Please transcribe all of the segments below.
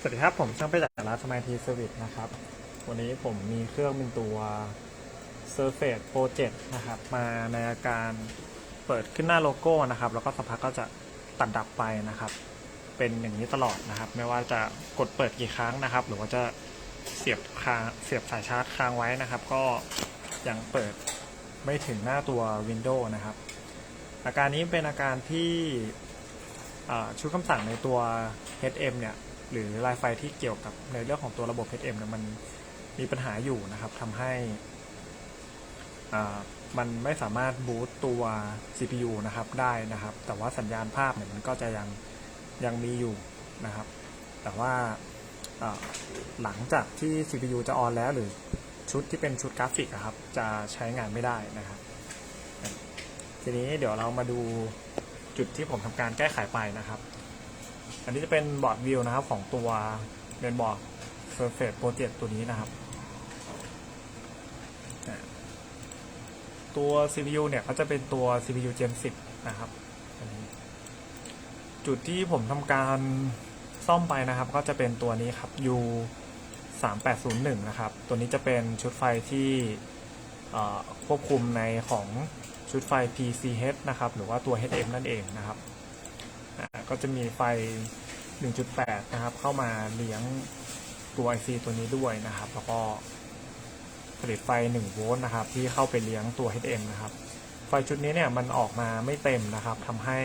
สวัสดีครับ ผมช่างไปจากร้านสมัยทีเซอร์วิสนะครับ วันนี้ผมมีเครื่องเป็นตัว Surface Pro 7นะครับ มาในอาการเปิดขึ้นหน้าโลโก้นะครับ แล้วก็สักพักก็จะตัดดับไปนะครับ เป็นอย่างนี้ตลอดนะครับ ไม่ว่าจะกดเปิดกี่ครั้งนะครับ หรือว่าจะเสียบคางเสียบสายชาร์จค้างไว้นะครับ ก็ยังเปิดไม่ถึงหน้าตัว Windows นะครับ อาการนี้เป็นอาการที่ชุดคำสั่งในตัว HM เนี่ย หรือลายไฟที่เกี่ยวกับในเรื่องของตัวระบบ HM เนี่ยมันมีปัญหาอยู่นะครับทำให้มันไม่สามารถบูตตัว CPU นะครับได้นะครับ แต่ว่าสัญญาณภาพเนี่ยมันก็จะยังยังมีอยู่นะครับ แต่ว่าหลังจากที่ CPU จะออนแล้วหรือชุดที่เป็นชุดกราฟิกครับ จะใช้งานไม่ได้นะครับ ทีนี้เดี๋ยวเรามาดูจุดที่ผมทำการแก้ไขไปนะครับ อันนี้จะเป็นบอร์ดวิวนะครับของตัวเรนบอร์ด Surface Pro 7ตัวนี้นะครับ ตัว CPU เนี่ยเขาจะเป็นตัว CPU Gen 10 นะครับนนจุดที่ผมทำการซ่อมไปนะครับ ก็จะเป็นตัวนี้ครับ U 3801นะครับ ตัวนี้จะเป็นชุดไฟที่ควบคุมในของชุดไฟ PCH นะครับ หรือว่าตัว HM นั่นเองนะครับ ก็จะมีไฟ 1.8 นะครับ เข้ามาเลี้ยงตัว IC ตัวนี้ด้วยนะครับ แล้วก็ผลิตไฟ 1 โวลต์นะครับ ที่เข้าไปเลี้ยงตัว HM นะครับ ไฟชุดนี้เนี่ยมันออกมาไม่เต็มนะครับทำให้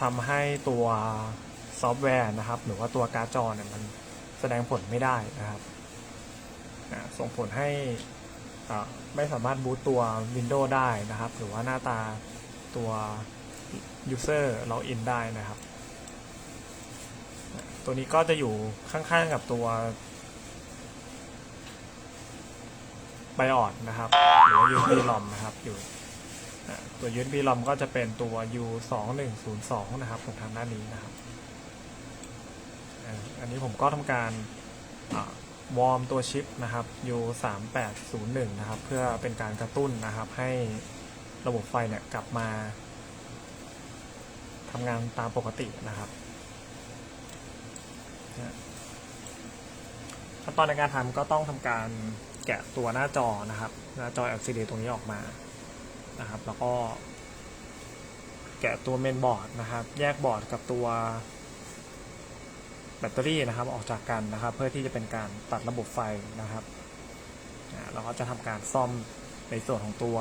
ทำให้ตัวซอฟต์แวร์นะครับ หรือว่าตัวการ์ดจอเนี่ยมันแสดงผลไม่ได้นะครับส่งผลให้ไม่สามารถบูตตัว Windows ได้นะครับ หรือว่าหน้าตาตัว user login ได้นะครับ ตัวนี้ก็จะอยู่ข้างๆกับตัว BIOS นะครับ หรือ USB ROM นะครับอยู่ตัว USB ROM ก็จะเป็นตัว U 2 1 0 2 นะครับตรงทางด้านนี้นะครับ อันนี้ผมก็ทำการวอร์มตัวชิปนะครับ U 3 8 0 1 นะครับ เพื่อเป็นการกระตุ้นนะครับ ให้ระบบไฟเนี่ยกลับมา ทำงานตามปกตินะครับขั้นตอนในการทำก็ต้องทำการแกะตัวหน้าจอนะครับ หน้าจอ LCD ตรงนี้ออกมานะครับ แล้วก็ แกะตัวเมนบอร์ดนะครับ แยกบอร์ดกับตัวแบตเตอรี่นะครับออกจากกันนะครับ เพื่อที่จะเป็นการตัดระบบไฟนะครับเราก็จะทำการซ่อมในส่วนของตัว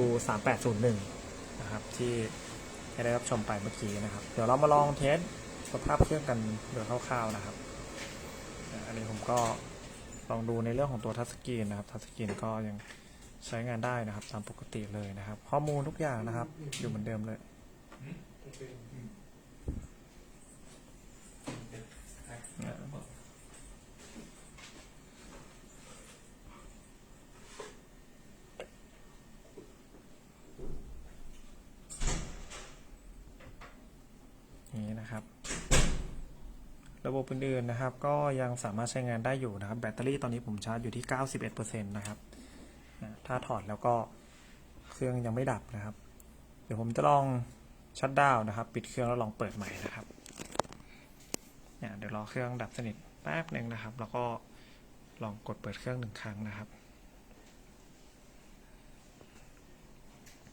U 3 8 0 1 นะครับที่ ให้ได้รับชมไปเมื่อกี้นะครับ เดี๋ยวเรามาลองเทสสภาพเครื่องกันโดยคร่าวๆนะครับ อันนี้ผมก็ลองดูในเรื่องของตัวทัชสกรีนนะครับทัชสกรีนก็ยังใช้งานได้นะครับ ตามปกติเลยนะครับ ข้อมูลทุกอย่างนะครับ อยู่เหมือนเดิมเลย อย่าง นี้นะครับ ระบบอื่นๆนะครับ ก็ยังสามารถใช้งานได้อยู่นะครับ แบตเตอรี่ตอนนี้ผมชาร์จอยู่ที่ 91%นะครับถ้าถอดแล้วก็เครื่องยังไม่ดับนะครับ เดี๋ยวผมจะลองชัดดาวนะครับ ปิดเครื่องแล้วลองเปิดใหม่นะครับเนี่ยเดี๋ยวรอเครื่องดับสนิทแป๊บหนึ่งนะครับ แล้วก็ลองกดเปิดเครื่องหนึ่งครั้งนะครับ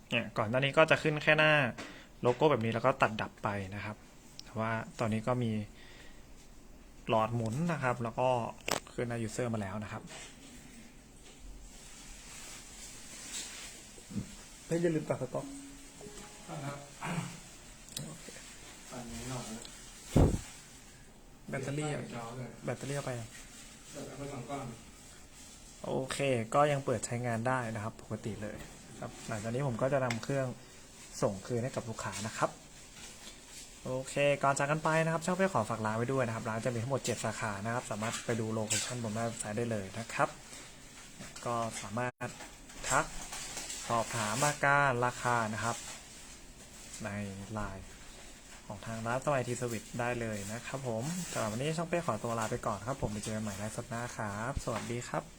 เนี่ยก่อนหน้านี้ก็จะขึ้นแค่หน้าโลโก้แบบนี้แล้วก็ตัดดับไปนะครับ ว่าตอนนี้ก็มีหลอดหมุนนะครับ แล้วก็ขึ้นหน้า user มาแล้วนะครับไม่อย่าลืมตัดสต็อกครับอันนี้หน่อยนะแบตเตอรี่เช้าเลยแบตเตอรี่เอาไปเปิดไปสองก้อนโอเคก็ยังเปิดใช้งานได้นะครับ ปกติเลยครับ หลังจากนี้ผมก็จะนำเครื่องส่งคืนให้กับลูกค้านะครับ โอเค ก่อนจากกันไปนะครับ ช่างเพื่อขอฝากร้านไว้ด้วยนะครับ ร้านจะมีทั้งหมด 7 สาขานะครับ สามารถไปดูโลเคชั่นบนเว็บไซต์ได้เลยนะครับ ก็สามารถทักสอบถามอาการราคานะครับ ในไลน์ของทางร้านสมัยทีสวิตได้เลยนะครับผมสำหรับวันนี้ช่างเป้ขอตัวลาไปก่อนครับ ผมไปเจอกันใหม่ในสัปดาห์ครับ สวัสดีครับ